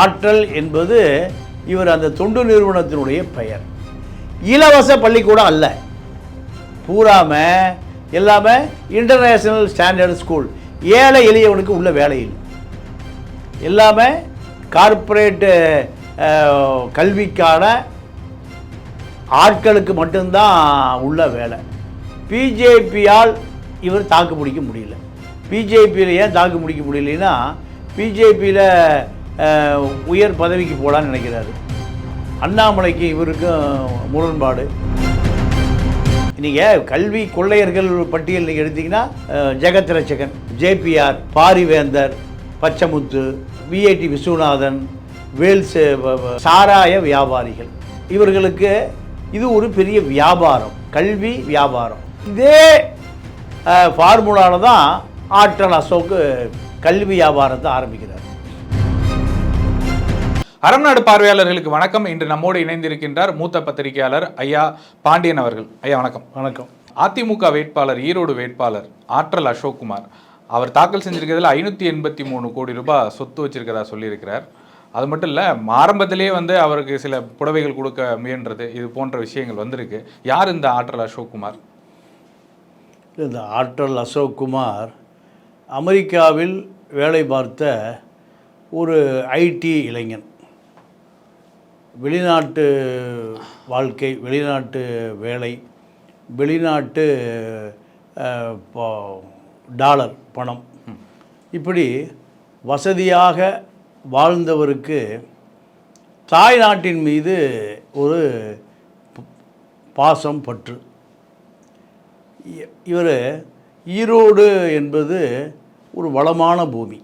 ஆற்றல் என்பது இவர் அந்த தொண்டு நிறுவனத்தினுடைய பெயர். இலவச பள்ளிக்கூடம் அல்ல. பூராம எல்லாமே இன்டர்நேஷ்னல் ஸ்டாண்டர்ட் ஸ்கூல் ஏழை எளியவனுக்கு உள்ள வேலை எல்லாமே கார்ப்பரேட்டு கல்விக்கான ஆட்களுக்கு மட்டும்தான் உள்ள வேலை. பிஜேபியால் இவர் தாக்கு பிடிக்க முடியல. பிஜேபியில் ஏன் தாக்கு பிடிக்க முடியலன்னா பிஜேபியில் உயர் பதவிக்கு போகலான்னு நினைக்கிறாரு. அண்ணாமலைக்கு இவருக்கும் முரண்பாடு. நீங்கள் கல்வி கொள்ளையர்கள் பட்டியல் நீங்கள் எடுத்தீங்கன்னா அஹ், ஜெகத் ஜேபிஆர் பாரிவேந்தர் பச்சமுத்து விஐடி விஸ்வநாதன் வேல்ஸ் சாராய வியாபாரிகள். இவர்களுக்கு இது ஒரு பெரிய வியாபாரம் கல்வி வியாபாரம். இதே ஃபார்முலாவில் தான் ஆற்றல் அசோக்கு கல்வி வியாபாரத்தை ஆரம்பிக்கிறார். அறம் நாடு பார்வையாளர்களுக்கு வணக்கம். இன்று நம்மோடு இணைந்திருக்கின்றார் மூத்த பத்திரிகையாளர் ஐயா பாண்டியன் அவர்கள். ஐயா வணக்கம். வணக்கம். அதிமுக வேட்பாளர் ஈரோடு வேட்பாளர் ஆற்றல் அசோக்குமார். அவர் தாக்கல் செஞ்சிருக்கிறதுல ஐநூற்றி எண்பத்தி மூணு கோடி ரூபாய் சொத்து வச்சிருக்கிறதா சொல்லியிருக்கிறார். அது மட்டும் இல்லை ஆரம்பத்திலே வந்து அவருக்கு சில புடவைகள் கொடுக்க முயன்றது இது போன்ற விஷயங்கள் வந்திருக்கு. யார் இந்த ஆற்றல் அசோக்குமார்? இந்த ஆற்றல் அசோக் குமார் அமெரிக்காவில் வேலை பார்த்த ஒரு ஐடி இளைஞன். வெளிநாட்டு வாழ்க்கை வெளிநாட்டு வேலை வெளிநாட்டு டாலர் பணம். இப்படி வசதியாக வாழ்ந்தவருக்கு தாய் நாட்டின் மீது ஒரு பாசம் பற்று. இவர் ஈரோடு என்பது ஒரு வளமான பூமி.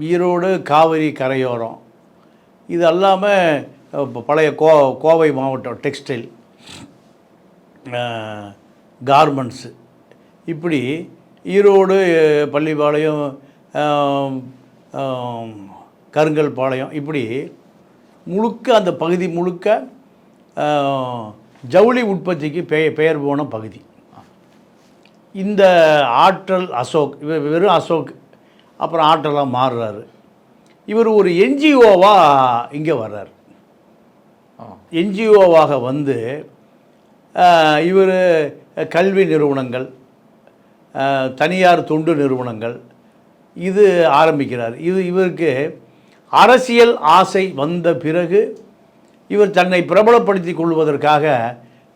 ஈரோடு காவிரி கரையோரம். இது அல்லாமல் பழைய கோ கோவை மாவட்டம் டெக்ஸ்டைல் கார்மெண்ட்ஸு. இப்படி ஈரோடு பள்ளிப்பாளையம் கருங்கல் பாளையம் இப்படி முழுக்க அந்த பகுதி முழுக்க ஜவுளி உற்பத்திக்கு பெ பெயர் போன பகுதி. இந்த ஆற்றல் அசோக் வெறும் அசோக் அப்புறம் ஆற்றலாக மாறுறாரு. இவர் ஒரு என்ஜிஓவாக இங்கே வர்றார். என்ஜிஓவாக வந்து இவர் கல்வி நிறுவனங்கள் தனியார் தொண்டு நிறுவனங்கள் இது ஆரம்பிக்கிறார். இது இவருக்கு அரசியல் ஆசை வந்த பிறகு இவர் தன்னை பிரபலப்படுத்தி கொள்வதற்காக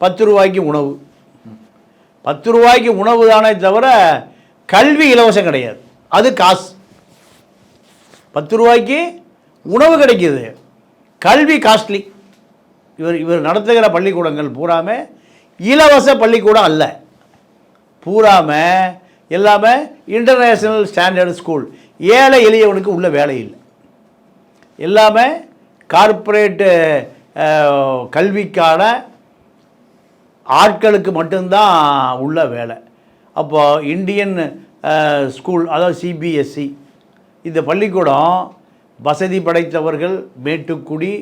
பத்து ரூபாய்க்கு உணவு. பத்து ரூபாய்க்கு உணவு தானே தவிர கல்வி இலவசம் கிடையாது. அது காசு. பத்து ரூபாய்க்கு உணவு கிடைக்கிது. கல்வி காஸ்ட்லி இவர் இவர் நடத்துகிற பள்ளிக்கூடங்கள் பூராமே இலவச பள்ளிக்கூடம் அல்ல. பூராம எல்லாமே இன்டர்நேஷ்னல் ஸ்டாண்டர்ட் ஸ்கூல் ஏழை எளியவனுக்கு உள்ள வேலை இல்லை. எல்லாமே கார்ப்பரேட்டு கல்விக்கான ஆட்களுக்கு மட்டும்தான் உள்ள வேலை. அப்போது இந்தியன் ஸ்கூல் அதாவது சிபிஎஸ்சி இந்த பள்ளிக்கூடம் வசதி படைத்தவர்கள் மேட்டுக்குடி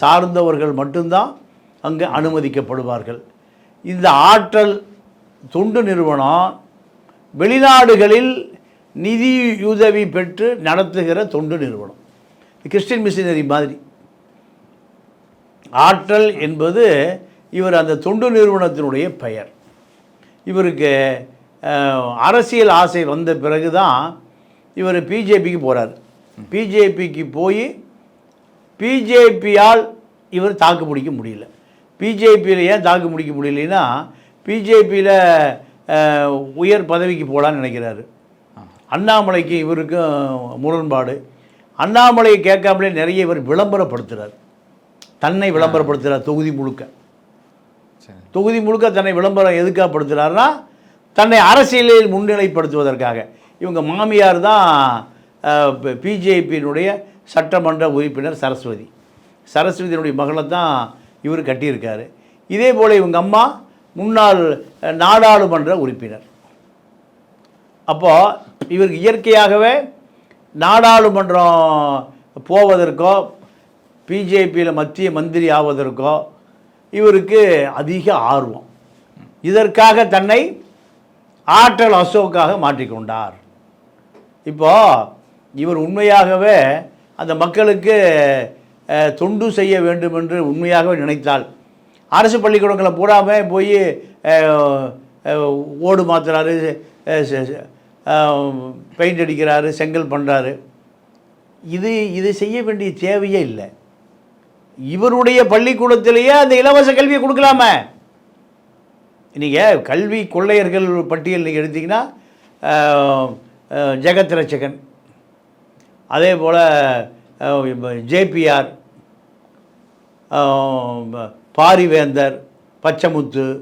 சார்ந்தவர்கள் மட்டும்தான் அங்கே அனுமதிக்கப்படுவார்கள். இந்த ஆற்றல் தொண்டு நிறுவனம் வெளிநாடுகளில் நிதியுதவி பெற்று நடத்துகிற தொண்டு நிறுவனம். கிறிஸ்டின் மிஷினரி மாதிரி. ஆற்றல் என்பது இவர் அந்த தொண்டு நிறுவனத்தினுடைய பெயர். இவருக்கு அரசியல் ஆசை வந்த பிறகு தான் இவர் பிஜேபிக்கு போகிறார் பிஜேபிக்கு போய் பிஜேபியால் இவர் தாக்கு பிடிக்க முடியல. பிஜேபியில் ஏன் தாக்கு பிடிக்க முடியலன்னா பிஜேபியில் உயர் பதவிக்கு போகலான்னு நினைக்கிறாரு. அண்ணாமலைக்கு இவருக்கும் முரண்பாடு. அண்ணாமலையை கேட்காமலே நிறைய இவர் விளம்பரப்படுத்துகிறார் தன்னை விளம்பரப்படுத்துகிறார் தொகுதி முழுக்க. சரி. தொகுதி முழுக்க தன்னை விளம்பரம் எதுக்காக படுத்துகிறாருன்னா தன்னை அரசியலில் முன்னிலைப்படுத்துவதற்காக. இவங்க மாமியார் தான் பிஜேபியினுடைய சட்டமன்ற உறுப்பினர் சரஸ்வதி. சரஸ்வதியினுடைய மகளை தான் இவர் கட்டியிருக்காரு. இதே போல் இவங்க அம்மா முன்னாள் நாடாளுமன்ற உறுப்பினர். அப்போது இவருக்கு இயற்கையாகவே நாடாளுமன்றம் போவதற்கோ பிஜேபியில் மத்திய மந்திரி ஆவதற்கோ இவருக்கு அதிக ஆர்வம். இதற்காக தன்னை ஆற்றல் அசோக்காக மாற்றிக்கொண்டார். இப்போ இவர் உண்மையாகவே அந்த மக்களுக்கு தொண்டு செய்ய வேண்டும் என்று உண்மையாகவே நினைத்தால் அரசு பள்ளிக்கூடங்களை பூராமே போய் ஓடு மாற்றுறாரு பெயிண்ட் அடிக்கிறாரு செங்கல் பண்ணுறாரு இது இது செய்ய வேண்டிய தேவையே இல்லை. இவருடைய பள்ளிக்கூடத்திலேயே அந்த இலவச கல்வியை கொடுக்கலாமே. நீங்கள் கல்வி கொள்ளையர்கள் பட்டியல் நீங்கள் எடுத்திங்கன்னா ஜெகத் ரட்சகன். அதே போல் ஜேபிஆர் பாரிவேந்தர் பச்சமுத்து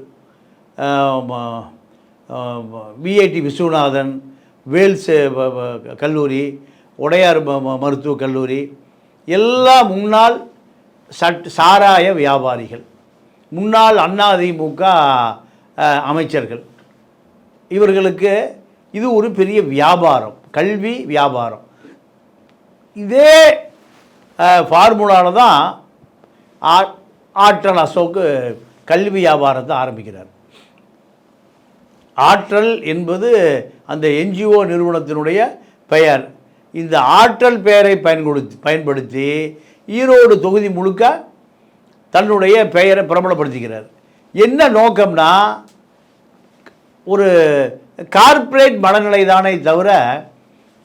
விஐடி விஸ்வநாதன் வேல்ஸ் கல்லூரி உடையார் ம- ம- மருத்துவக் கல்லூரி எல்லாம் முன்னாள் சட் சாராய வியாபாரிகள். முன்னாள் அதிமுக அமைச்சர்கள். இவர்களுக்கு இது ஒரு பெரிய வியாபாரம் கல்வி வியாபாரம். இதே ஃபார்முலாவில் தான் ஆ- ஆற்றல் அசோக்கு கல்வி வியாபாரத்தை ஆரம்பிக்கிறார். ஆற்றல் என்பது அந்த என்ஜிஓ நிறுவனத்தினுடைய பெயர். இந்த ஆற்றல் பெயரை பயன்படுத்தி பயன்படுத்தி ஈரோடு தொகுதி முழுக்க தன்னுடைய பெயரை பிரபலப்படுத்திக்கிறார் என்ன நோக்கம்னா ஒரு கார்ப்பரேட் மனநிலை தானே தவிர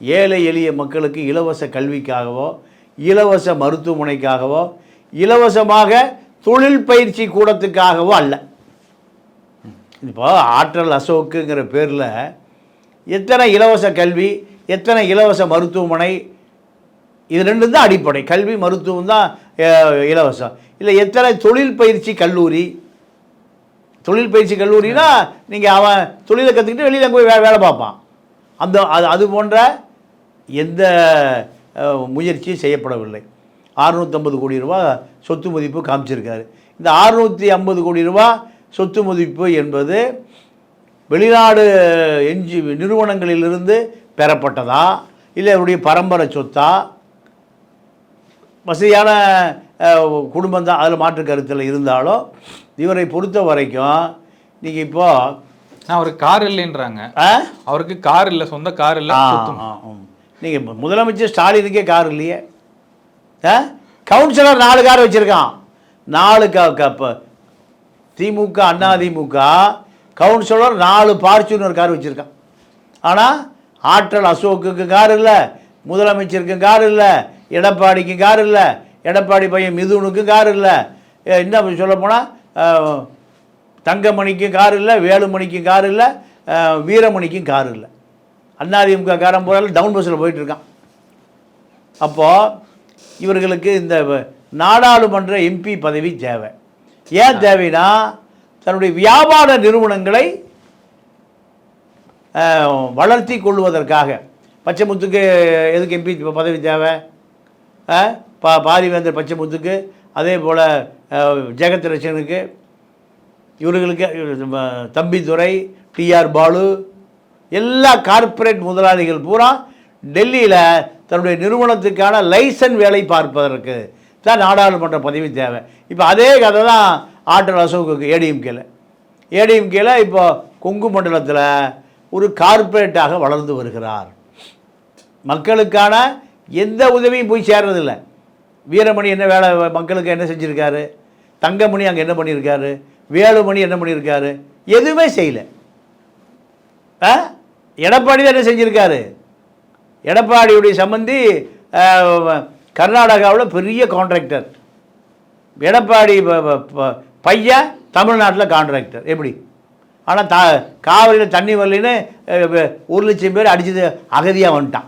ஏழை எளிய மக்களுக்கு இலவச கல்விக்காகவோ இலவச மருத்துவமனைக்காகவோ இலவசமாக தொழில் பயிற்சி கூடத்துக்காகவோ அல்ல. இப்போ ஆற்றல் அசோக்குங்கிற பேரில் எத்தனை இலவச கல்வி எத்தனை இலவச மருத்துவமனை இது ரெண்டு தான் அடிப்படை. கல்வி மருத்துவம் தான் இலவசம். இல்லை எத்தனை தொழில் பயிற்சி கல்லூரி தொழில் பயிற்சி கல்லூரினா நீங்கள் அவன் தொழிலை கற்றுக்கிட்டு வெளியில் போய் வே வேலை பார்ப்பான். அந்த அது அது போன்ற எந்த முயற்சியும் செய்யப்படவில்லை. அறுநூற்றம்பது கோடி ரூபா சொத்து மதிப்பு காமிச்சிருக்காரு. இந்த அறுநூற்றி ஐம்பது கோடி ரூபா சொத்து மதிப்பு என்பது வெளிநாடு என்ஜி நிறுவனங்களிலிருந்து பெறப்பட்டதா? இல்லை அவருடைய பரம்பரை சொத்தா? வசதியான குடும்பம் தான் அதில் மாற்று கருத்தில் இருந்தாலும் இவரை பொறுத்த வரைக்கும் நீங்கள் இப்போ நான் அவருக்கு கார் இல்லைன்றாங்க. ஆ? அவருக்கு கார் இல்லை சொந்த கார் இல்லை. நீங்கள் முதலமைச்சர் ஸ்டாலினுக்கே கார் இல்லையே? ஆ? கவுன்சிலர் நாலு கார் வச்சுருக்கான். நாலு திமுக அண்ணா திமுக கவுன்சிலர் நாலு ஃபார்ச்சுனர் கார் வச்சுருக்கான். ஆனால் ஆற்றல் அசோக்குக்கு கார் இல்லை முதலமைச்சருக்கு கார் இல்லை எடப்பாடிக்கு கார் இல்லை எடப்பாடி பையன் மிதுனுக்கு கார் இல்லை. என்ன சொல்லப்போனால் தங்கமணிக்கும் கார் இல்லை வேலுமணிக்கும் கார் இல்லை வீரமணிக்கும் கார் இல்லை. அண்ணாதிமுக காரன் போகிறாலும் டவுன் பஸ்ஸில் போயிட்டுருக்கான். அப்போது இவர்களுக்கு இந்த நாடாளுமன்ற எம்பி பதவி தேவை. ஏன் தேவைன்னா தன்னுடைய வியாபார நிறுவனங்களை வளர்த்தி கொள்வதற்காக. பச்சைமுத்துக்கு எதுக்கு எம்பி பதவி தேவை? பா பாரிவேந்தர் பச்சைமுத்துக்கு அதே போல் ஜெகத் ரட்சனுக்கு இவர்களுக்கு நம்ம தம்பிதுரை டிஆர் பாலு எல்லா கார்ப்பரேட் முதலாளிகள் பூரா டெல்லியில் தன்னுடைய நிறுவனத்துக்கான லைசன் வேலை பார்ப்பதற்கு தான் நாடாளுமன்ற பதவி தேவை. இப்போ அதே கதை தான் ஆற்றல் அசோகுக்கு ஏடிஎம்கேல. ஏடிஎம்கேல இப்போ கொங்கு மண்டலத்தில் ஒரு கார்ப்பரேட்டாக வளர்ந்து வருகிறார். மக்களுக்கான எந்த உதவியும் போய் சேர்றதில்ல. வீரமணி என்ன வேலை மக்களுக்கு என்ன செஞ்சுருக்காரு? தங்கமணி அங்கே என்ன பண்ணியிருக்காரு வேலுமணி என்ன பண்ணியிருக்காரு எதுவுமே செய்யலை. ஆ? எடப்பாடி தான் என்ன செஞ்சுருக்காரு? எடப்பாடியுடைய சம்பந்தி கர்நாடகாவில் பெரிய கான்ட்ராக்டர் எடப்பாடி ப- பையன் தமிழ்நாட்டில் கான்ட்ராக்டர் எப்படி? ஆனால் தா காவிரியில் தண்ணி வரலன்னு ஒரு லட்சம் பேர் அடிச்சது அகதியாக வந்துட்டான்.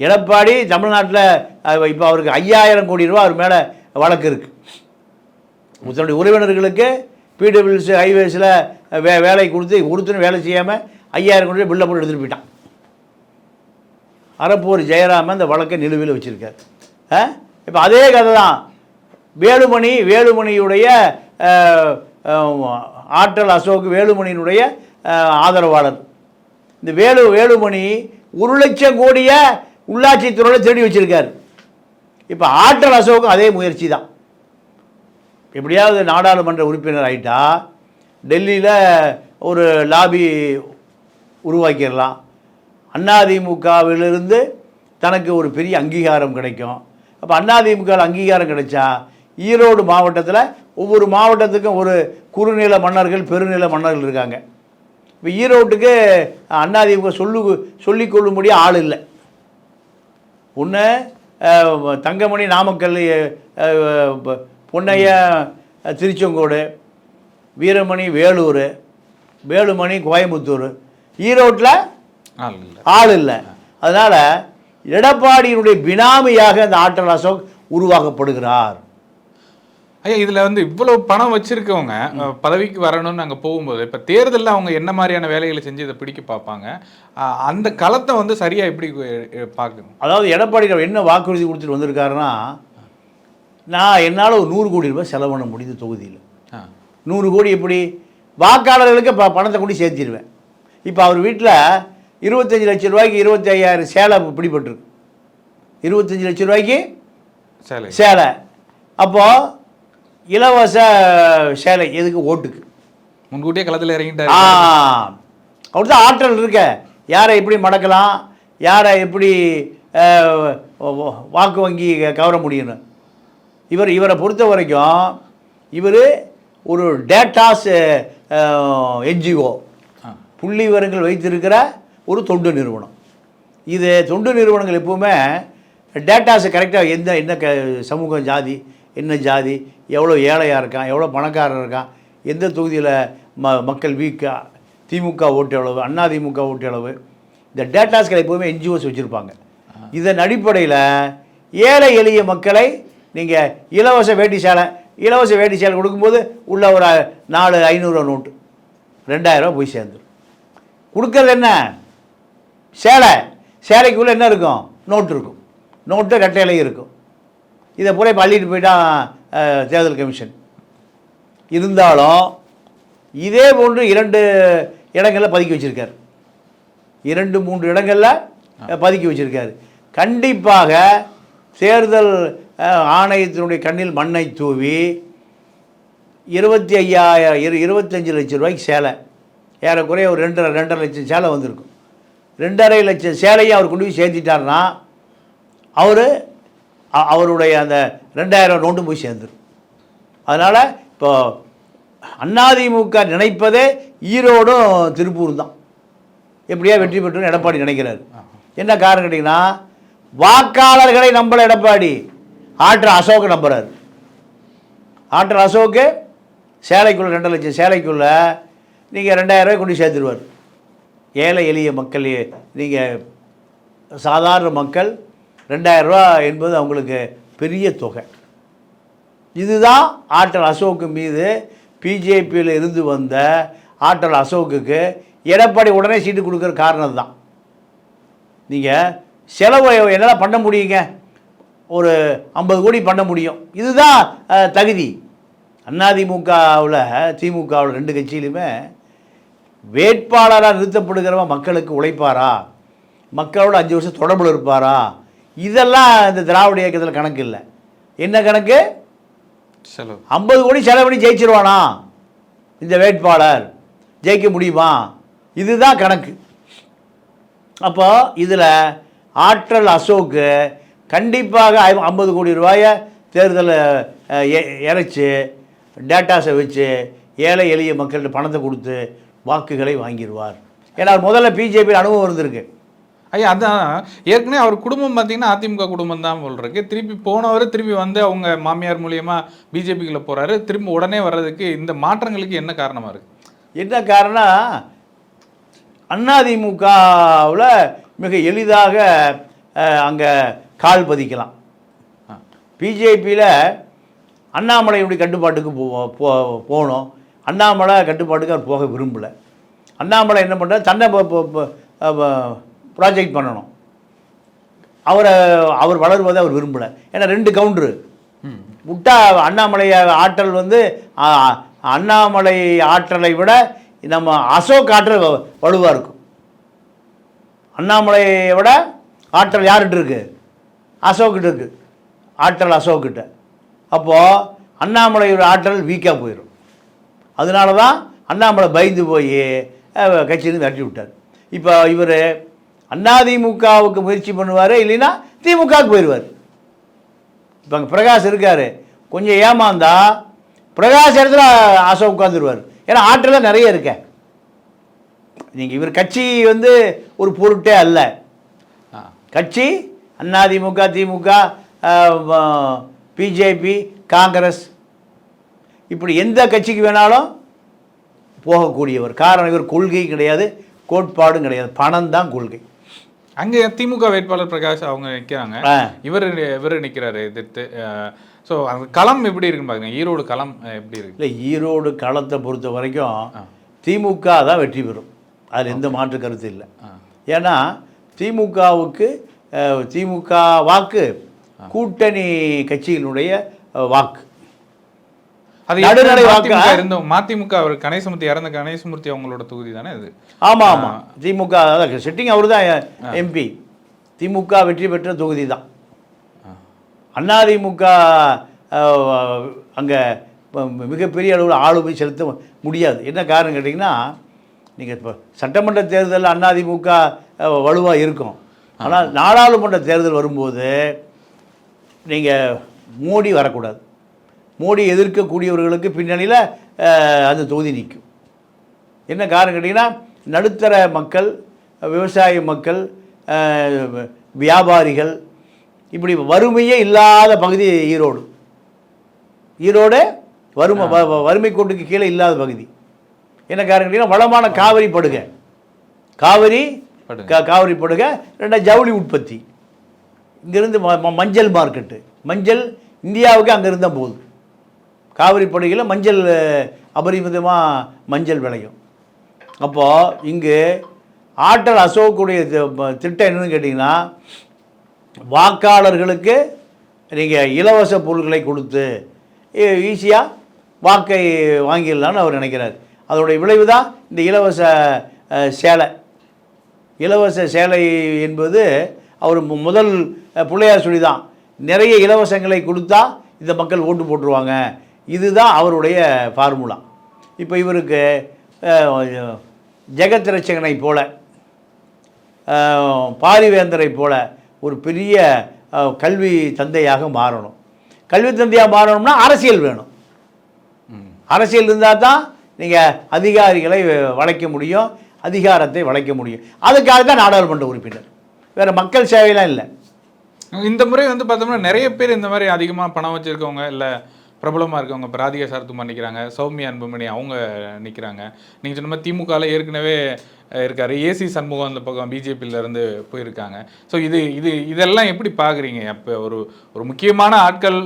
எடப்பாடி தமிழ்நாட்டில் இப்போ அவருக்கு ஐயாயிரம் கோடி ரூபா அவர் மேலே வழக்கு இருக்குது தன்னுடைய உறவினர்களுக்கு பிடபிள்யூசி ஹைவேஸில் வே வேலை கொடுத்து கொடுத்துன்னு வேலை செய்யாமல் ஐயாயிரம் கோடி ரூபாய் பில்லை போட்டு எடுத்துகிட்டு போயிட்டான். அரப்பூர் ஜெயராமன் அந்த வழக்கை நிலுவையில் வச்சுருக்கார். இப்போ அதே கதை தான் வேலுமணி வேலுமணியுடைய ஆற்றல் அசோக் வேலுமணியினுடைய ஆதரவாளர். இந்த வேலு வேலுமணி ஒரு லட்சம் கோடியை உள்ளாட்சித்துறையில் தேடி வச்சிருக்காரு. இப்போ ஆற்றல் அசோக்கும் அதே முயற்சி தான் எப்படியாவது நாடாளுமன்ற உறுப்பினர் ஆகிட்டா டெல்லியில் ஒரு லாபி உருவாக்கிடலாம். அதிமுகவிலிருந்து தனக்கு ஒரு பெரிய அங்கீகாரம் கிடைக்கும். அப்போ அதிமுக அங்கீகாரம் கிடைச்சா ஈரோடு மாவட்டத்தில் ஒவ்வொரு மாவட்டத்துக்கும் ஒரு குறுநில மன்னர்கள் பெருநில மன்னர்கள் இருக்காங்க. இப்போ ஈரோட்டுக்கு அதிமுக சொல்லு சொல்லிக்கொள்ளும்படி ஆள் இல்லை. ஒன்று தங்கமணி நாமக்கல் பொன்னைய திருச்செங்கோடு வீரமணி வேலூர் வேலுமணி கோயம்புத்தூர். ஈரோட்டில் ஆள் இல்லை. ஆள் இல்லை. அதனால் எடப்பாடியினுடைய பினாமியாக இந்த ஆற்றல் அசோக் உருவாக்கப்படுகிறார். ஐயா இதுல வந்து இவ்வளவு பணம் வச்சிருக்கவங்க பதவிக்கு வரணும்னு அங்க போகும்போது இப்ப தேர்தல்ல அவங்க என்ன மாதிரியான வேலைகளை செஞ்சு இதை பிடிக்க பார்ப்பாங்க? அந்த களத்தை வந்து சரியா எப்படி பார்க்கணும்? அதாவது எடப்பாடி என்ன வாக்குறுதி கொடுத்துட்டு வந்திருக்காருன்னா நான் என்னால் ஒரு நூறு கோடி ரூபாய் செலவு பண்ண முடியுது தொகுதியில். நூறு கோடி எப்படி? வாக்காளர்களுக்கு ப பணத்தை கொண்டு சேர்த்திடுவேன் இப்போ அவர் வீட்டில் இருபத்தஞ்சி லட்ச ரூபாய்க்கு இருபத்தி ஐயாயிரம் சேலை பிடிபட்டிருக்கு. இருபத்தஞ்சி லட்ச ரூபாய்க்கு சரி சேலை. அப்போது இலவச சேலை எதுக்கு ஓட்டுக்கு? முன்கூட்டியே களத்துல ஆ இறங்கிட்டாரு. அவர் தான் ஆற்றல் இருக்க. யாரை எப்படி மடக்கலாம் யாரை எப்படி வாக்கு வங்கி கவர முடியும்னு. இவர் இவரை பொறுத்த வரைக்கும் இவர் ஒரு டேட்டாஸ் என்ஜிஓ. புள்ளி விவரங்கள் வைத்திருக்கிற ஒரு தொண்டு நிறுவனம். இது தொண்டு நிறுவனங்கள் எப்பவுமே டேட்டாஸை கரெக்டாக எந்த என்ன க சமூகம் ஜாதி என்ன ஜாதி எவ்வளோ ஏழையாக இருக்கான் எவ்வளோ பணக்காரன் இருக்கான் எந்த தொகுதியில் ம மக்கள் வீக்கா திமுக ஓட்டு எவ்வளவு அண்ணா திமுக ஓட்டு எவ்வளவு இந்த டேட்டாஸ்களை எப்போவுமே என்ஜிஓஸ் வச்சுருப்பாங்க. இதன் அடிப்படையில் ஏழை எளிய மக்களை நீங்கள் இலவச வேட்டி சேலை இலவச வேட்டி சேலை கொடுக்கும்போது உள்ள ஒரு நாலு ஐநூறுரூவா நோட்டு ரெண்டாயிரரூவா போய் சேர்ந்துடும் கொடுக்கறது என்ன? சேலை. சேலைக்குள்ளே என்ன இருக்கும்? நோட்டு இருக்கும். நோட்டு ரெட்டையிலையும் இருக்கும். இதை பூரா இப்போ அள்ளிட்டு போயிட்டான் தேர்தல் கமிஷன். இருந்தாலும் இதே போன்று இரண்டு இடங்களில் பதுக்கி வச்சுருக்கார். இரண்டு மூன்று இடங்களில் பதுக்கி வச்சுருக்கார். கண்டிப்பாக தேர்தல் ஆணையத்தினுடைய கண்ணில் மண்ணை தூவி இருபத்தி ஐயாயிரம் இரு இருபத்தஞ்சி லட்சம் ரூபாய்க்கு சேலை. ஏறக்குறைய ஒரு ரெண்டரை ரெண்டரை லட்சம் சேலை வந்திருக்கும். ரெண்டரை லட்சம் சேலையை அவர் கொண்டு போய் சேர்த்திட்டாருன்னா அவர் அவருடைய அந்த ரெண்டாயிரம் நோண்டும் போய் சேர்ந்துடும் அதனால் இப்போ அதிமுக நினைப்பதே ஈரோடும் திருப்பூரும் தான் எப்படியா வெற்றி பெற்றுன்னு எடப்பாடி நினைக்கிறாரு. என்ன காரணம் கேட்டிங்கன்னா வாக்காளர்களை நம்பல எடப்பாடி. ஆற்ற அசோக் நம்புறாரு. ஆற்றல் அசோக்கு சேலைக்குள்ள ரெண்டு லட்சம் சேலைக்குள்ள நீங்கள் ரெண்டாயிரம் கொண்டு சேர்த்துருவார். ஏழை எளிய மக்கள் நீங்கள் சாதாரண மக்கள் ரெண்டாயிரரூபா என்பது அவங்களுக்கு பெரிய தொகை. இதுதான் ஆற்றல் அசோக்கு மீது பிஜேபியில் இருந்து வந்த ஆற்றல் அசோக்குக்கு எடப்பாடி உடனே சீட்டு கொடுக்குற காரணம் தான். நீங்கள் செலவு என்னால் பண்ண முடியுங்க? ஒரு ஐம்பது கோடி பண்ண முடியும். இதுதான் தகுதி. அதிமுகவில் திமுகவில் ரெண்டு கட்சியிலுமே வேட்பாளராக நிறுத்தப்படுகிறவன் மக்களுக்கு உழைப்பாரா? மக்களோட அஞ்சு வருஷம் தொடர்பில் இருப்பாரா? இதெல்லாம் இந்த திராவிட இயக்கத்தில் கணக்கு இல்லை. என்ன கணக்கு? செலவு. ஐம்பது கோடி செலவு பண்ணி ஜெயிச்சிருவானா? இந்த வேட்பாளர். ஜெயிக்க முடியுமா? இதுதான் கணக்கு. அப்போ இதில் ஆற்றல் அசோக்கு கண்டிப்பாக ஐம்பது கோடி ரூபாயை தேர்தலை இறைச்சி டேட்டாஸை வச்சு ஏழை எளிய மக்கள்கிட்ட பணத்தை கொடுத்து வாக்குகளை வாங்கிடுவார் ஏன்னா முதல்ல பிஜேபி அனுபவம் இருந்திருக்கு. ஐயா அதான். ஏற்கனவே அவர் குடும்பம் பார்த்தீங்கன்னா அதிமுக குடும்பம் தான் போல் இருக்கு. திருப்பி போனவர் திருப்பி வந்து அவங்க மாமியார் மூலியமா பிஜேபிக்குள்ள போறாரு. திரும்ப உடனே வர்றதுக்கு இந்த மாற்றங்களுக்கு என்ன காரணமா இருக்கு? என்ன காரணம் அதிமுகவில் மிக எளிதாக அங்கே கால் பதிக்கலாம். பிஜேபியில் அண்ணாமலையுடைய கட்டுப்பாட்டுக்கு போ போ- போகணும் அண்ணாமலை கட்டுப்பாட்டுக்கு அவர் போக விரும்பலை. அண்ணாமலை என்ன பண்ணுறாரு தன்னை ப்ராஜெக்ட் பண்ணணும். அவரை அவர் வளருவதை அவர் விரும்பலை. ஏன்னா ரெண்டு கவுண்டரு. ம். விட்டா அண்ணாமலை ஆற்றல் வந்து அண்ணாமலை ஆற்றலை விட நம்ம அசோக் ஆற்றல் வ- இருக்கும். அண்ணாமலையை விட ஆற்றல் யார்கிட்ட இருக்கு? அசோக்கிட்ட இருக்கு. ஆற்றல் அசோக்கிட்ட. அப்போது அண்ணாமலையோட ஆற்றல் வீக்காக போயிடும் அதனால தான் அண்ணாமலை பயந்து போய் கட்சியிலேருந்து விரட்டி விட்டார். இப்போ இவர் அதிமுகவுக்கு முயற்சி பண்ணுவார் இல்லைன்னா திமுகவுக்கு போயிடுவார். இப்போ அங்கே பிரகாஷ் இருக்கார். கொஞ்சம் ஏமாந்தா பிரகாஷ் இடத்துல அசோக் உட்காந்துருவார் ஏன்னா ஆற்றலாம் நிறைய இருக்க. நீங்கள் இவர் கட்சி வந்து ஒரு பொருட்டே அல்ல. கட்சி கட்சி அதிமுக திமுக பிஜேபி காங்கிரஸ் இப்படி எந்த கட்சிக்கு வேணாலும் போகக்கூடியவர். காரணம் இவர் கொள்கை கிடையாது கோட்பாடும் கிடையாது. பணம் தான் கொள்கை. அங்கே திமுக வேட்பாளர் பிரகாஷ் அவங்க நிற்கிறாங்க. இவர் இவர் நிற்கிறாரு எதிர்த்து ஸோ அந்த களம் எப்படி இருக்குன்னு பாருங்க. ஈரோடு களம் எப்படி இருக்கு? இல்லை ஈரோடு களத்தை பொறுத்த வரைக்கும் திமுக தான் வெற்றி பெறும். அதில் எந்த மாற்று கருத்து இல்லை. ஏன்னா திமுகவுக்கு திமுக வாக்கு கூட்டணி கட்சியினுடைய வாக்கு. அது ஏற்கனவே வாக்கு? இருந்தோம் மதிமுக அவர் கணேசமூர்த்தி இறந்த கணேசமூர்த்தி அவங்களோட தொகுதி தானே இது ஆமாம் ஆமாம் திமுக செட்டிங் அவர் தான் எம்பி திமுக வெற்றி பெற்ற தொகுதி தான். அதிமுக அங்கே மிகப்பெரிய அளவில் ஆளுமை செலுத்த முடியாது. என்ன காரணம் கேட்டிங்கன்னா நீங்கள் இப்போ சட்டமன்ற தேர்தலில் அதிமுக வலுவாக இருக்கும். ஆனால் நாடாளுமன்ற தேர்தல் வரும்போது நீங்கள் மோடி வரக்கூடாது. மோடி எதிர்க்கக்கூடியவர்களுக்கு பின்னணியில் அந்த தொகுதி நிற்கும். என்ன காரணம் கேட்டிங்கன்னா நடுத்தர மக்கள் விவசாய மக்கள் வியாபாரிகள் இப்படி வறுமையே இல்லாத பகுதி ஈரோடு. ஈரோடு வறுமை வறுமை கோட்டுக்கு கீழே இல்லாத பகுதி. என்ன காரணம் கேட்டிங்கன்னா வளமான காவிரி படுகை. காவிரி காவிரி படுகை ரெண்டா ஜவுளி உற்பத்தி. இங்கேருந்து மஞ்சள் மார்க்கெட்டு மஞ்சள் இந்தியாவுக்கு அங்கேருந்து தான் போகுது. காவிரி படுகையில் மஞ்சள் அபரிமிதமாக மஞ்சள் விளையும். அப்போது இங்கு ஆற்றல் அசோகக்கூடிய திட்டம் என்னன்னு கேட்டிங்கன்னா வாக்காளர்களுக்கு நீங்கள் இலவச பொருட்களை கொடுத்து ஈஸியாக வாக்கை வாங்கிடலான்னு அவர் நினைக்கிறார். அதோடைய விளைவு தான் இந்த இலவச சேலை. இலவச சேலை என்பது அவர் முதல் பிள்ளையார் சொல்லி தான் நிறைய இலவசங்களை கொடுத்தா இந்த மக்கள் ஓட்டு போட்டுருவாங்க. இதுதான் அவருடைய ஃபார்முலா இப்போ இவருக்கு ஜெகத் ரச்சகனை போல பாரிவேந்தரை போல ஒரு பெரிய கல்வி தந்தையாக மாறணும். கல்வி தந்தையாக மாறணும்னா அரசியல் வேணும். அரசியல் இருந்தால் தான் நீங்கள் அதிகாரிகளை வளைக்க முடியும் அதிகாரத்தை வளைக்க முடியும். அதுக்காக தான் நாடாளுமன்ற உறுப்பினர். வேறு மக்கள் சேவையெல்லாம் இல்லை. இந்த முறை வந்து பார்த்தோம்னா நிறைய பேர் இந்த மாதிரி அதிகமாக பணம் வச்சுருக்கவங்க இல்லை பிரபலமாக இருக்கவங்க இப்போ ராதிகா நிற்கிறாங்க சௌமியா அன்புமணி அவங்க நிற்கிறாங்க நீங்கள் சொன்ன மாதிரி திமுகவில் ஏற்கனவே இருக்காரு. ஏசி சண்முகம் அந்த பக்கம் பிஜேபியில இருந்து போயிருக்காங்க. ஸோ இது இது இதெல்லாம் எப்படி பார்க்குறீங்க அப்போ ஒரு ஒரு முக்கியமான ஆட்கள்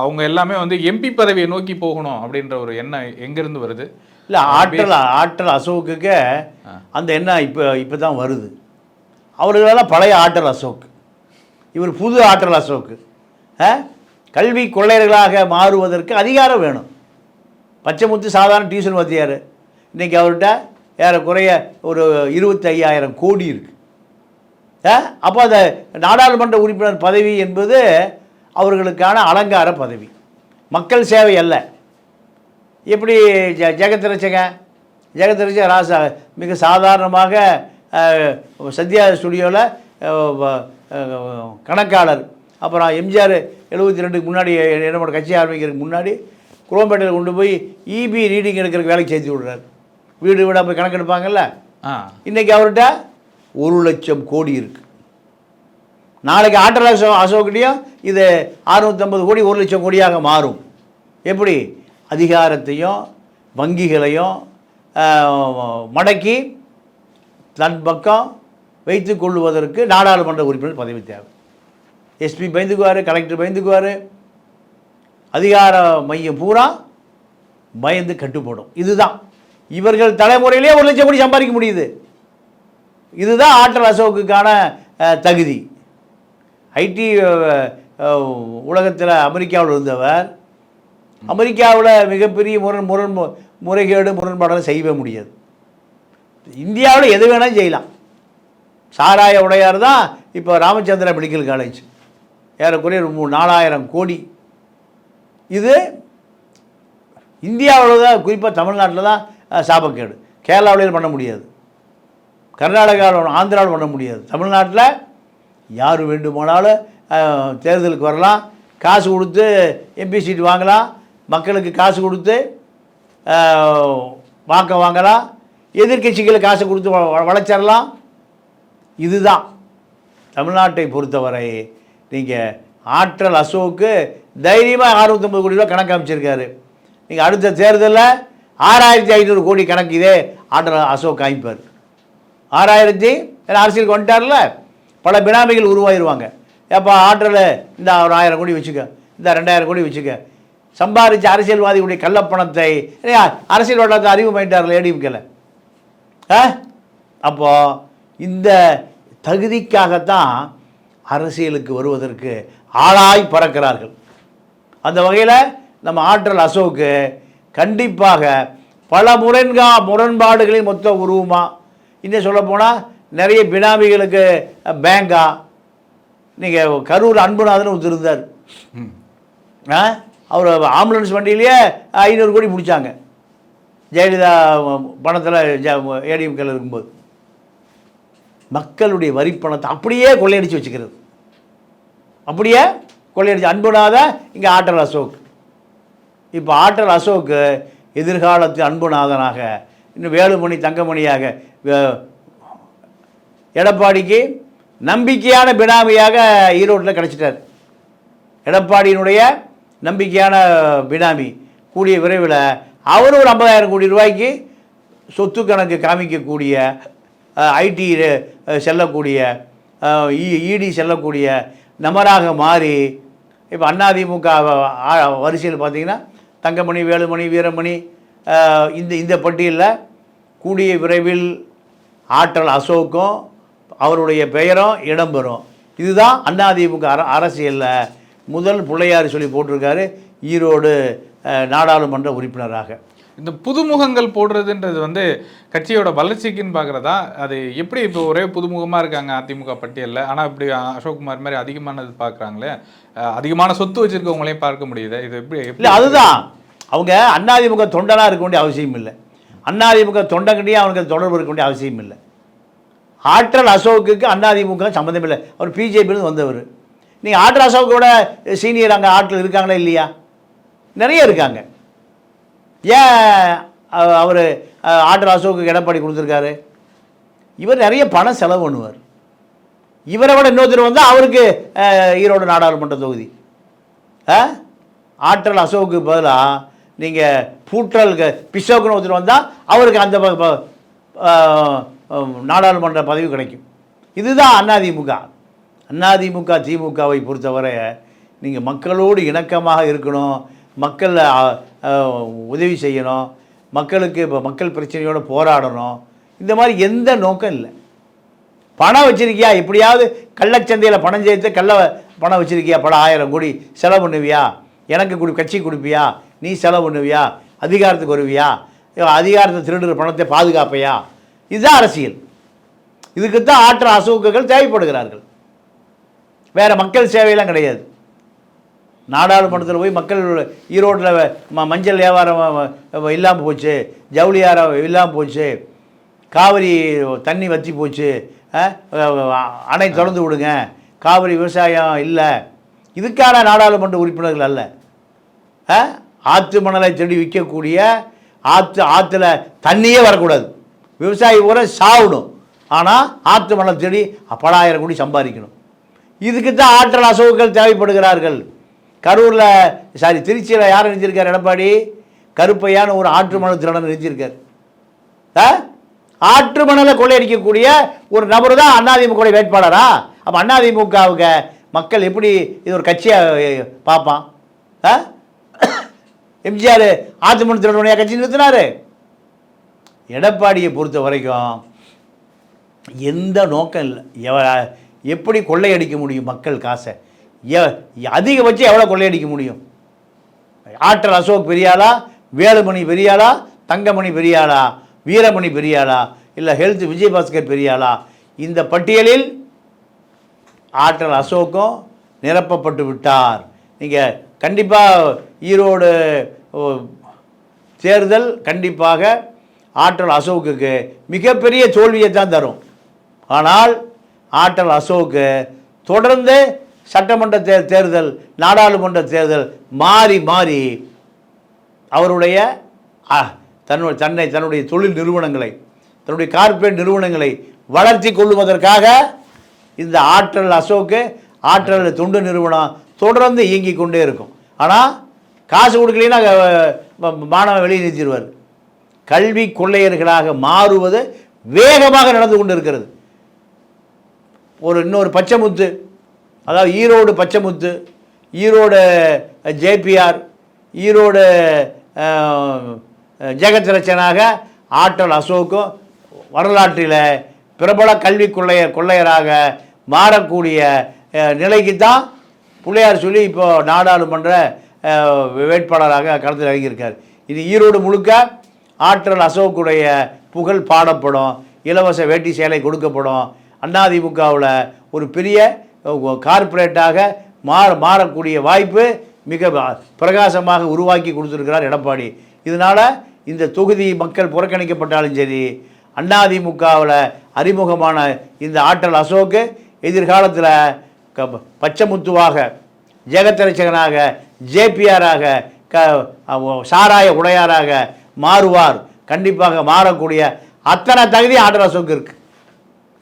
அவங்க எல்லாமே வந்து எம்பி பதவியை நோக்கி போகணும் அப்படின்ற ஒரு எண்ணம் எங்கேருந்து வருது? இல்லை ஆற்றல் ஆற்றல் அசோக்குக்கு அந்த எண்ணம் இப்போ இப்போ தான் வருது. அவர்களெல்லாம் பழைய ஆற்றல் அசோக். இவர் புது ஆற்றல் அசோக்கு ஆ? கல்வி கொள்ளையர்களாக மாறுவதற்கு அதிகாரம் வேணும். பச்சைமுத்து சாதாரண டியூஷன் வாத்தியார். இன்றைக்கி அவர்கிட்ட ஏறக்குறைய ஒரு இருபத்தி ஐயாயிரம் கோடி இருக்குது அப்போ அந்த நாடாளுமன்ற உறுப்பினர் பதவி என்பது அவர்களுக்கான அலங்கார பதவி. மக்கள் சேவை அல்ல. எப்படி ஜ ஜெகத் ரச்சகன் ராசா மிக சாதாரணமாக சத்யா ஸ்டுடியோவில் கணக்காளர். அப்புறம் எம்ஜிஆர் எழுபத்தி ரெண்டுக்கு முன்னாடி என்னோட கட்சி ஆரம்பிக்கிறதுக்கு முன்னாடி குரோம்பேட்டையில் கொண்டு போய் இபி ரீடிங் எடுக்கிறதுக்கு வேலைக்கு சேர்த்து விடுறாரு. வீடு வீடாக போய் கணக்கெடுப்பாங்கல்ல ஆ. இன்றைக்கி அவர்கிட்ட ஒரு லட்சம் கோடி இருக்குது நாளைக்கு ஆற்றல் அசோ அசோக்கிட்டையும் இது அறுநூற்றம்பது கோடி ஒரு லட்சம் கோடியாக மாறும். எப்படி? அதிகாரத்தையும் வங்கிகளையும் மடக்கி தன் பக்கம் வைத்து கொள்வதற்கு நாடாளுமன்ற உறுப்பினர் பதவி தேவை. எஸ்பி பயந்துக்குவார் கலெக்டர் பயந்துக்குவார். அதிகார மையம் பூரா பயந்து கட்டுப்படும். இதுதான். இவர்கள் தலைமுறையிலே ஒரு லட்சம் கோடி சம்பாதிக்க முடியுது. இதுதான் ஆற்றல் அசோக்குக்கான தகுதி. ஐடி உலகத்தில் அமெரிக்காவில் இருந்தவர் அமெரிக்காவில் மிகப்பெரிய முரண் முரண் மு- முறைகேடு முரண்பாடெல்லாம் செய்யவே முடியாது. இந்தியாவில் எது வேணாலும் செய்யலாம். சாராய உடையார் தான் இப்போ ராமச்சந்திரா மெடிக்கல் காலேஜ். ஏறக்குறைய ஒரு நாலாயிரம் கோடி. இது இந்தியாவில் தான் குறிப்பாக தமிழ்நாட்டில் தான் சாபக்கேடு. கேரளாவிலையும் பண்ண முடியாது. கர்நாடகாவில் ஆந்திராவில் பண்ண முடியாது. தமிழ்நாட்டில் யார் வேண்டுமானாலும் தேர்தலுக்கு வரலாம். காசு கொடுத்து எம்பி சீட் வாங்கலாம். மக்களுக்கு காசு கொடுத்து வாக்க வாங்கலாம். எதிர்கட்சிகளுக்கு காசு கொடுத்து வ- வளைச்சிடலாம் இதுதான். தமிழ்நாட்டை பொறுத்தவரை நீங்கள் ஆற்றல் அசோக்கு தைரியமாக அறுபத்தொம்பது கோடி ரூபா கணக்கு அமைச்சிருக்காரு. நீங்கள் அடுத்த தேர்தலில் ஆறாயிரத்தி ஐநூறு கோடி கணக்கு இதே ஆற்றல் அசோக் காமிப்பார். ஆறாயிரத்தி ஏன்னா அரசியலுக்கு வந்துட்டார்ல பல பினாமிகள் உருவாயிருவாங்க. ஏப்பா ஆற்றல் இந்த ஒரு ஆயிரம் கோடி வச்சுக்க இந்த ரெண்டாயிரம் கோடி வச்சுக்க. சம்பாதிச்சு அரசியல்வாதிகளுடைய கள்ளப்பணத்தை இல்லையா அரசியல் வட்டத்தை அறிவு பண்ணிட்டார்ல ஏடிஎம்கேல. ஆ? அப்போது இந்த தகுதிக்காகத்தான் அரசியலுக்கு வருவதற்கு ஆளாய் பறக்கிறார்கள். அந்த வகையில் நம்ம ஆற்றல் அசோக்கு கண்டிப்பாக பல முரண்கா முரண்பாடுகளின் மொத்த உருவமா? இன்னும் சொல்லப்போனால் நிறைய பினாமிகளுக்கு பேங்கா நீங்கள் கரூர் அன்புநாதன் ஒருத்தர் இருந்தார். அவர் ஆம்புலன்ஸ் வண்டியிலேயே ஐநூறு கோடி முடித்தாங்க ஜெயலலிதா பணத்தில் ஏடிஎம்கேல இருக்கும்போது. மக்களுடைய வரி பணத்தை அப்படியே கொள்ளையடிச்சு வச்சுக்கிறது. அப்படியே கொள்ளையடிச்சு. அன்புநாத இங்கே ஆற்றல் அசோக். இப்போ ஆற்றல் அசோக்கு எதிர்காலத்து அன்புநாதனாக இன்னும் வேலுமணி தங்கமணியாக எடப்பாடிக்கு நம்பிக்கையான பினாமியாக ஈரோட்டில் கிடச்சிட்டார். எடப்பாடியினுடைய நம்பிக்கையான பினாமி கூடிய விரைவில் அவர் ஒரு ஐம்பதாயிரம் கோடி ரூபாய்க்கு சொத்து கணக்கு காமிக்கக்கூடிய ஐடி செல்லக்கூடிய இடி செல்லக்கூடிய நபராக மாறி இப்போ அதிமுக வரிசையில் பார்த்தீங்கன்னா தங்கமணி வேலுமணி வீரமணி இந்த இந்த பட்டியலில் கூடிய விரைவில் ஆற்றல் அசோக்கும் அவருடைய பெயரும் இடம்பெறும். இதுதான் அதிமுக அர அரசியலில் முதல் பிள்ளையார் சொல்லி போட்டிருக்காரு ஈரோடு நாடாளுமன்ற உறுப்பினராக. இந்த புதுமுகங்கள் போடுறதுன்றது வந்து கட்சியோட வளர்ச்சிக்குன்னு பார்க்குறதா? அது எப்படி இப்போ ஒரே புதுமுகமாக இருக்காங்க அதிமுக பட்டியலில்? ஆனால் இப்படி அசோக்குமார் மாதிரி அதிகமானது பார்க்குறாங்களே. அதிகமான சொத்து வச்சுருக்கவங்களையும் பார்க்க முடியுது? இது எப்படி எப்படி இல்லை அதுதான். அவங்க அதிமுக தொண்டனாக இருக்க வேண்டிய அவசியம் இல்லை. அதிமுக தொண்டங்கிட்டே அவனுக்கு தொடர்பு இருக்க வேண்டிய அவசியம் இல்லை. ஆற்றல் அசோக்குக்கு அதிமுக சம்மந்தம் இல்லை. அவர் பிஜேபியிலிருந்து வந்தவர். நீங்கள் ஆற்றல் அசோக்கோட சீனியர் அங்கே ஆற்றல் இருக்காங்களா இல்லையா? நிறைய இருக்காங்க. ஏன் அவர் ஆற்றல் அசோக்கு எடப்பாடி கொடுத்துருக்காரு? இவர் நிறைய பணம் செலவு பண்ணுவார். இவரை விட இன்னொருத்தர் வந்தால் அவருக்கு ஈரோடு நாடாளுமன்ற தொகுதி. ஆ? ஆற்றல் அசோக்கு பதிலாக நீங்கள் பூற்றல் பிசோக்குன்னு ஒருத்தர் வந்தால் அவருக்கு அந்த ப- ப- நாடாளுமன்ற பதவி கிடைக்கும். இதுதான் அதிமுக அதிமுக திமுகவை பொறுத்தவரை நீங்கள் மக்களோடு இணக்கமாக இருக்கணும். மக்கள் உதவி செய்யணும். மக்களுக்கு இப்போ மக்கள் பிரச்சனையோடு போராடணும். இந்த மாதிரி எந்த நோக்கம் இல்லை. பணம் வச்சுருக்கியா? எப்படியாவது கள்ளச்சந்தையில் பணம் சேர்த்து கள்ள பணம் வச்சுருக்கியா? பல ஆயிரம் கோடி செலவு பண்ணுவியா? எனக்கு கொடு கட்சி கொடுப்பியா? நீ செலவு பண்ணுவியா? அதிகாரத்துக்கு வருவியா? அதிகாரத்தை திருடுற பணத்தை பாதுகாப்பையா? இதுதான் அரசியல். இதுக்குத்தான் ஆற்ற அசோக்குகள் தேவைப்படுகிறார்கள். வேறு மக்கள் சேவையெல்லாம் கிடையாது. நாடாளுமன்றத்தில் போய் மக்கள் ஈரோட்டில் ம மஞ்சள் வியாபாரம் இல்லாமல் போச்சு ஜவுளி வியாபாரம் இல்லாமல் போச்சு காவிரி தண்ணி வற்றி போச்சு அணை திறந்து விடுங்க காவிரி விவசாயம் இல்லை. இதுக்கான நாடாளுமன்ற உறுப்பினர்கள் அல்ல. ஆற்று மணலை தேடி விற்கக்கூடிய ஆற்று ஆற்றுல தண்ணியே வரக்கூடாது. விவசாயி பூரா சாகணும். ஆனால் ஆற்று மணல் தேடி பலாயிரம் கோடி சம்பாதிக்கணும். இதுக்கு தான் ஆற்றல் அசோக்குகள் தேவைப்படுகிறார்கள். கரூரில் சாரி திருச்சியில் யார் நினைச்சிருக்கார் எடப்பாடி? கருப்பையான ஒரு ஆற்று மணல் திருடன் நினைச்சிருக்கார் ஆ? ஆற்று மணலை கொள்ளையடிக்கக்கூடிய ஒரு நபர் தான் அதிமுக வேட்பாளரா? அப்போ அதிமுகவுக்கு மக்கள் எப்படி இது ஒரு கட்சியாக பார்ப்பான்? ஆ? எம்ஜிஆர் ஆற்று மணல் திருடனையா கட்சி நிறுத்தினார். எடப்பாடியை பொறுத்த வரைக்கும் எந்த நோக்கம் இல்லை. எவ எப்படி கொள்ளையடிக்க முடியும் மக்கள் காசை? அதிகபட்சம் எவ்வளோ கொள்ளையடிக்க முடியும்? ஆற்றல் அசோக் பெரியாளா? வேலுமணி பெரியாளா? தங்கமணி பெரியாளா? வீரமணி பெரியாளா? இல்லை ஹெல்த் விஜயபாஸ்கர் பெரியாளா? இந்த பட்டியலில் ஆற்றல் அசோக்கும் நிரப்பப்பட்டு விட்டார். நீங்கள் கண்டிப்பாக ஈரோடு தேர்தல் கண்டிப்பாக ஆற்றல் அசோக்குக்கு மிகப்பெரிய தோல்வியை தான் தரும். ஆனால் ஆற்றல் அசோக்கு தொடர்ந்து சட்டமன்ற தே தேர்தல் நாடாளுமன்ற தேர்தல் மாறி மாறி அவருடைய ஆ, தன்னுடைய தன்னை தன்னுடைய தொழில் நிறுவனங்களை தன்னுடைய கார்ப்பரேட் நிறுவனங்களை வளர்த்தி கொள்வதற்காக இந்த ஆற்றல் அசோக்கு ஆற்றல் தொண்டு நிறுவனம் தொடர்ந்து இயங்கி கொண்டே இருக்கும். ஆனால் காசு கொடுக்கலைன்னா அஹ், மாணவன் வெளியே நிறுத்திடுவார். கல்வி கொள்ளையர்களாக மாறுவது வேகமாக நடந்து கொண்டு இருக்கிறது. ஒரு இன்னொரு பச்சைமுத்து அதாவது ஈரோடு பச்சைமுத்து ஈரோடு ஜேபிஆர் ஈரோடு ஜெகத் ரச்சனாக ஆற்றல் அசோக்கும் வரலாற்றில் பிரபல கல்வி கொள்ளையர் கொள்ளையராக மாறக்கூடிய நிலைக்கு தான் பிள்ளையார் சொல்லி இப்போ நாடாளுமன்ற வேட்பாளராக களத்தில் இறங்கியிருக்கார். இது ஈரோடு முழுக்க ஆற்றல் அசோக்குடைய புகழ் பாடப்படும். இலவச வேட்டி சேலை கொடுக்கப்படும். அதிமுகவில் ஒரு பெரிய கார்ப்பரேட்டாக மாற மாறக்கூடிய வாய்ப்பு மிக பிரகாசமாக உருவாக்கி கொடுத்துருக்கிறார் எடப்பாடி. இதனால் இந்த தொகுதி மக்கள் புறக்கணிக்கப்பட்டாலும் சரி அதிமுகவில் அறிமுகமான இந்த ஆற்றல் அசோக்கு எதிர்காலத்தில் க பச்சமுத்துவாக ஜெகத்தரட்சகனாக ஜேபிஆராக க சாராய உடையாராக மாறுவார். கண்டிப்பாக மாறக்கூடிய அத்தனை தகுதி ஆற்றல் அசோக்கு இருக்குது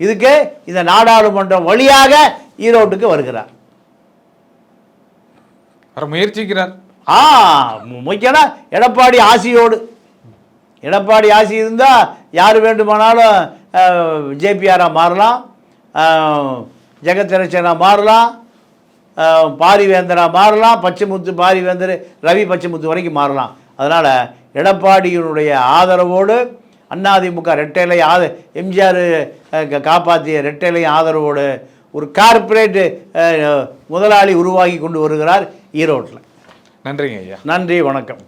இதுக்கு இந்த நாடாளுமன்றம் வழியாக ஈரோட்டுக்கு வருகிறார். வர முயற்சிக்கிறார். ஆ முக்கியம்னா எடப்பாடி ஆசியோடு. எடப்பாடி ஆசி இருந்தால் யார் வேண்டுமானாலும் ஜேபிஆராக மாறலாம் ஜெகத்ரட்சனாக மாறலாம் அஹ், பாரிவேந்தரா மாறலாம் பச்சைமுத்து பாரிவேந்தர் ரவி பச்சைமுத்து வரைக்கும் மாறலாம். அதனால் எடப்பாடியினுடைய ஆதரவோடு அதிமுக ரெட்டைலை ஆத எம்ஜிஆர் காப்பாற்றிய ரெட்டைலை ஆதரவோடு ஒரு கார்ப்பரேட் முதலாளி உருவாகி கொண்டு வருகிறார் ஈரோட்டில். நன்றிங்க ஐயா. நன்றி வணக்கம்.